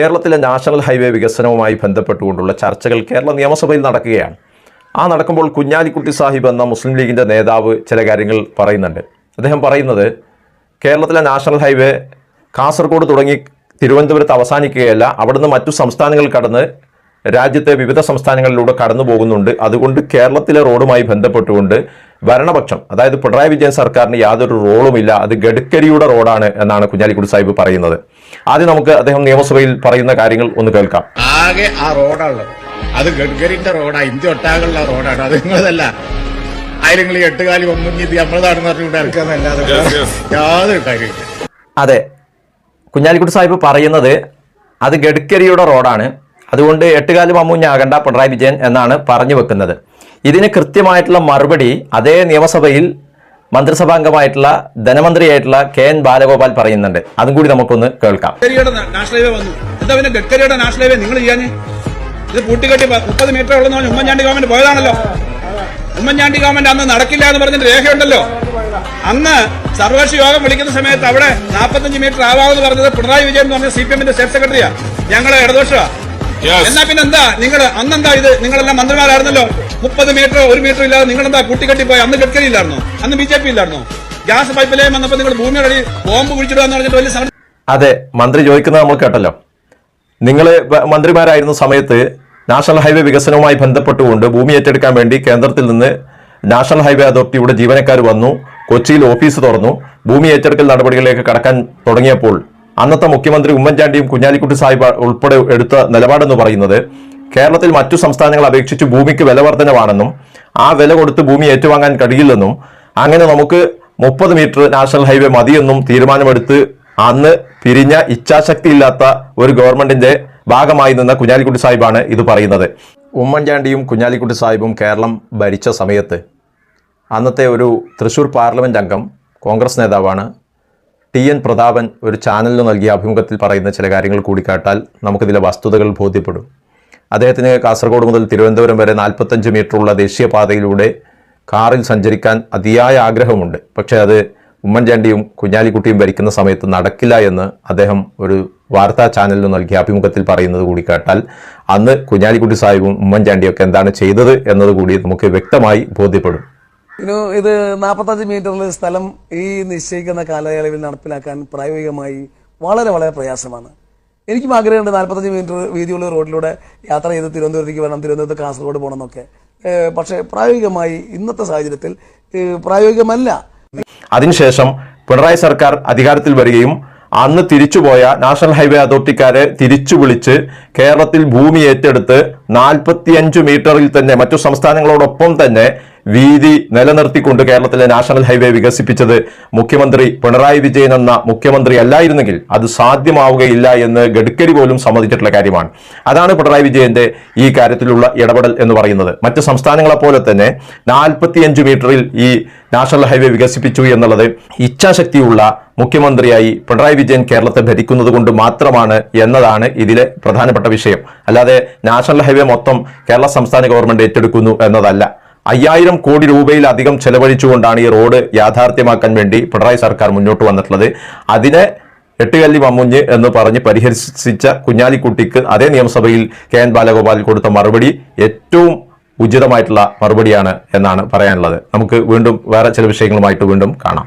കേരളത്തിലെ national highway വികസനവുമായി ബന്ധപ്പെട്ടുകൊണ്ടുള്ള ചർച്ചകൾ കേരള നിയമസഭയിൽ നടക്കുകയാണ്. ആ നടക്കുമ്പോൾ കുഞ്ഞാലിക്കുട്ടി സാഹിബ് എന്ന മുസ്ലിം ലീഗിന്റെ നേതാവ് ചില കാര്യങ്ങൾ പറയുന്നുണ്ട്. അദ്ദേഹം പറയുന്നത് കേരളത്തിലെ നാഷണൽ ഹൈവേ കാസർഗോഡ് തുടങ്ങി തിരുവനന്തപുരത്ത് അവസാനിക്കുകയല്ല അവിടുന്ന് മറ്റു സംസ്ഥാനങ്ങൾ കടന്ന് രാജ്യത്തെ വിവിധ സംസ്ഥാനങ്ങളിലൂടെ കടന്നു പോകുന്നുണ്ട് അതുകൊണ്ട് കേരളത്തിലെ റോഡുമായി ബന്ധപ്പെട്ടുകൊണ്ട് ഭരണപക്ഷം അതായത് പിണറായി വിജയൻ സർക്കാരിന് യാതൊരു റോളുമില്ല അത് ഗഡ്കരിയുടെ റോഡാണ് എന്നാണ് കുഞ്ഞാലിക്കുടി സാഹിബ് പറയുന്നത്. ആദ്യം നമുക്ക് അദ്ദേഹം നിയമസഭയിൽ പറയുന്ന കാര്യങ്ങൾ ഒന്ന് കേൾക്കാം. ആകെ ആ റോഡാണ് അത് ഗഡ്കരിന്റെ റോഡാ ഇന്ത്യ ഒട്ടാകുള്ള റോഡാണ്. അത് നിങ്ങളതല്ല. ആയിരങ്ങൾ എട്ടുകാലി ഒന്നും ഇത് നമ്മളതാണെന്ന് പറഞ്ഞുകൊണ്ട് ഇറക്കാന്നല്ലാതെ യാതൊരു കാര്യമില്ല അതെ കുഞ്ഞാലിക്കുട്ടി സാഹിബ് പറയുന്നത് അത് ഗഡ്കരിയുടെ റോഡാണ്. അതുകൊണ്ട് എട്ടുകാലം അമ്മൂഞ്ഞാകണ്ട പിണറായി വിജയൻ എന്നാണ് പറഞ്ഞു വെക്കുന്നത്. ഇതിന് കൃത്യമായിട്ടുള്ള മറുപടി അതേ നിയമസഭയിൽ മന്ത്രിസഭാംഗമായിട്ടുള്ള ധനമന്ത്രിയായിട്ടുള്ള കെ എൻ ബാലഗോപാൽ പറയുന്നുണ്ട്. അതും കൂടി നമുക്കൊന്ന് കേൾക്കാം. നാഷണൽ ഹൈവേ വന്നു. നാഷണൽ ഹൈവേ നിങ്ങൾ ഇത് മീറ്റർ ഉമ്മൻചാണ്ടി ഗവൺമെന്റ് പോയതാണല്ലോ. ഉമ്മൻചാണ്ടി ഗവൺമെന്റ് അന്ന് നടക്കില്ല എന്ന് പറഞ്ഞിട്ട് രേഖയുണ്ടല്ലോ. അന്ന് സർവകക്ഷി യോഗം വിളിക്കുന്ന സമയത്ത് അവിടെ നാൽപ്പത്തഞ്ച് മീറ്റർ ആവാമെന്ന് പറഞ്ഞത് പിണറായി വിജയൻ എന്ന് പറഞ്ഞ സി പി എമ്മിന്റെ സ്റ്റേറ്റ് സെക്രട്ടറിയാ. ഞങ്ങളെ ഇടദോഷ എന്നാ പിന്നെ എന്താ നിങ്ങൾ അന്നെന്താ ഇത്? നിങ്ങളെല്ലാം മന്ത്രിമാരായിരുന്നല്ലോ? മുപ്പത് മീറ്റർ ഒരു മീറ്റർ ഇല്ലാതെ നിങ്ങളെന്താ കൂട്ടിക്കെട്ടി പോയി അന്ന് ഗഡ്കരി ഇല്ലായിരുന്നോ? അന്ന് ബി ജെ പി ഇല്ലായിരുന്നോ? ഗ്യാസ് പൈപ്പ് ലൈൻ വന്നപ്പോൾ നിങ്ങൾ ഭൂമിയുടെ അടി ബോംബ് കുഴിച്ചിടുക പറഞ്ഞിട്ട് വലിയ അതെ മന്ത്രി ചോദിക്കുന്നത് നമ്മൾ കേട്ടല്ലോ. നിങ്ങൾ മന്ത്രിമാരായിരുന്ന സമയത്ത് നാഷണൽ ഹൈവേ വികസനവുമായി ബന്ധപ്പെട്ടുകൊണ്ട് ഭൂമി ഏറ്റെടുക്കാൻ വേണ്ടി കേന്ദ്രത്തിൽ നിന്ന് നാഷണൽ ഹൈവേ അതോറിറ്റിയുടെ ജീവനക്കാർ വന്നു കൊച്ചിയിൽ ഓഫീസ് തുറന്നു ഭൂമി ഏറ്റെടുക്കൽ നടപടികളിലേക്ക് കടക്കാൻ തുടങ്ങിയപ്പോൾ അന്നത്തെ മുഖ്യമന്ത്രി ഉമ്മൻചാണ്ടിയും കുഞ്ഞാലിക്കുട്ടി സാഹിബ് ഉൾപ്പെടെ എടുത്ത നിലപാടെന്ന് പറയുന്നത് കേരളത്തിൽ മറ്റു സംസ്ഥാനങ്ങളെ അപേക്ഷിച്ച് ഭൂമിക്ക് വില വർധനവാണെന്നും ആ വില കൊടുത്ത് ഭൂമി ഏറ്റുവാങ്ങാൻ കഴിയില്ലെന്നും അങ്ങനെ നമുക്ക് മുപ്പത് മീറ്റർ നാഷണൽ ഹൈവേ മതിയെന്നും തീരുമാനമെടുത്ത് അന്ന് പിരിഞ്ഞ ഇച്ഛാശക്തി ഇല്ലാത്ത ഒരു ഗവൺമെന്റിന്റെ ഭാഗമായി നിന്ന കുഞ്ഞാലിക്കുട്ടി സാഹിബാണ് ഇത് പറയുന്നത്. ഉമ്മൻചാണ്ടിയും കുഞ്ഞാലിക്കുട്ടി സാഹിബും കേരളം ഭരിച്ച സമയത്ത് അന്നത്തെ ഒരു തൃശൂർ പാർലമെന്റ് അംഗം കോൺഗ്രസ് നേതാവാണ് ടി എൻ പ്രതാപൻ ഒരു ചാനലിന് നൽകിയ അഭിമുഖത്തിൽ പറയുന്ന ചില കാര്യങ്ങൾ കൂടി കേട്ടാൽ നമുക്കിതിലെ വസ്തുതകൾ ബോധ്യപ്പെടും. അദ്ദേഹത്തിന് കാസർഗോഡ് മുതൽ തിരുവനന്തപുരം വരെ നാൽപ്പത്തഞ്ച് മീറ്ററുള്ള ദേശീയപാതയിലൂടെ കാറിൽ സഞ്ചരിക്കാൻ അതിയായ ആഗ്രഹമുണ്ട്. പക്ഷേ അത് ഉമ്മൻചാണ്ടിയും കുഞ്ഞാലിക്കുട്ടിയും ഭരിക്കുന്ന സമയത്ത് നടക്കില്ല എന്ന് അദ്ദേഹം ഒരു വാർത്താ ചാനലിന് നൽകിയ അഭിമുഖത്തിൽ പറയുന്നത് കൂടി കേട്ടാൽ അന്ന് കുഞ്ഞാലിക്കുട്ടി സാഹിബും ഉമ്മൻചാണ്ടിയൊക്കെ എന്താണ് ചെയ്തത് എന്നത് കൂടി നമുക്ക് വ്യക്തമായി ബോധ്യപ്പെടും. ഇനി ഇത് നാൽപ്പത്തഞ്ച് മീറ്ററിൽ സ്ഥലം ഈ നിശ്ചയിക്കുന്ന കാലയളവിൽ നടപ്പിലാക്കാൻ പ്രായോഗികമായി വളരെ വളരെ പ്രയാസമാണ്. എനിക്കും ആഗ്രഹമുണ്ട് നാൽപ്പത്തഞ്ച് മീറ്റർ വീതിയുള്ള റോഡിലൂടെ യാത്ര ചെയ്ത് തിരുവനന്തപുരത്തേക്ക് വരണം തിരുവനന്തപുരത്ത് കാസർഗോഡ് പോകണം എന്നൊക്കെ പക്ഷേ പ്രായോഗികമായി ഇന്നത്തെ സാഹചര്യത്തിൽ പ്രായോഗികമല്ല. അതിനുശേഷം പിണറായി സർക്കാർ അധികാരത്തിൽ വരികയും അന്ന് തിരിച്ചുപോയ നാഷണൽ ഹൈവേ അതോറിറ്റിക്കാരെ തിരിച്ചു വിളിച്ച് കേരളത്തിൽ ഭൂമി ഏറ്റെടുത്ത് നാൽപ്പത്തിയഞ്ച് മീറ്ററിൽ തന്നെ മറ്റു സംസ്ഥാനങ്ങളോടൊപ്പം തന്നെ വീതി നിലനിർത്തിക്കൊണ്ട് കേരളത്തിലെ നാഷണൽ ഹൈവേ വികസിപ്പിച്ചത് മുഖ്യമന്ത്രി പിണറായി വിജയൻ എന്ന മുഖ്യമന്ത്രി അല്ലായിരുന്നെങ്കിൽ അത് സാധ്യമാവുകയില്ല എന്ന് ഗഡ്കരി പോലും സമ്മതിച്ചിട്ടുള്ള കാര്യമാണ്. അതാണ് പിണറായി വിജയന്റെ ഈ കാര്യത്തിലുള്ള ഇടപെടൽ എന്ന് പറയുന്നത്. മറ്റ് സംസ്ഥാനങ്ങളെ പോലെ തന്നെ നാൽപ്പത്തിയഞ്ച് മീറ്ററിൽ ഈ നാഷണൽ ഹൈവേ വികസിപ്പിച്ചു എന്നുള്ളത് ഇച്ഛാശക്തിയുള്ള മുഖ്യമന്ത്രിയായി പിണറായി വിജയൻ കേരളത്തെ ഭരിക്കുന്നത് കൊണ്ട് മാത്രമാണ് എന്നതാണ് ഇതിലെ പ്രധാനപ്പെട്ട വിഷയം. അല്ലാതെ നാഷണൽ ഹൈവേ മൊത്തം കേരള സംസ്ഥാന ഗവൺമെന്റ് ഏറ്റെടുക്കുന്നു എന്നതല്ല. അയ്യായിരം കോടി രൂപയിലധികം ചെലവഴിച്ചുകൊണ്ടാണ് ഈ റോഡ് യാഥാർത്ഥ്യമാക്കാൻ വേണ്ടി പിണറായി സർക്കാർ മുന്നോട്ട് വന്നിട്ടുള്ളത്. അതിനെ എട്ടുകല്ലി മമ്മുഞ്ഞ് എന്ന് പറഞ്ഞ് പരിഹസിച്ച കുഞ്ഞാലിക്കുട്ടിക്ക് അതേ നിയമസഭയിൽ കെ എൻ ബാലഗോപാൽ കൊടുത്ത മറുപടി ഏറ്റവും ഉചിതമായിട്ടുള്ള മറുപടിയാണ് എന്നാണ് പറയാനുള്ളത്. നമുക്ക് വീണ്ടും വേറെ ചില വിഷയങ്ങളുമായിട്ട് വീണ്ടും കാണാം.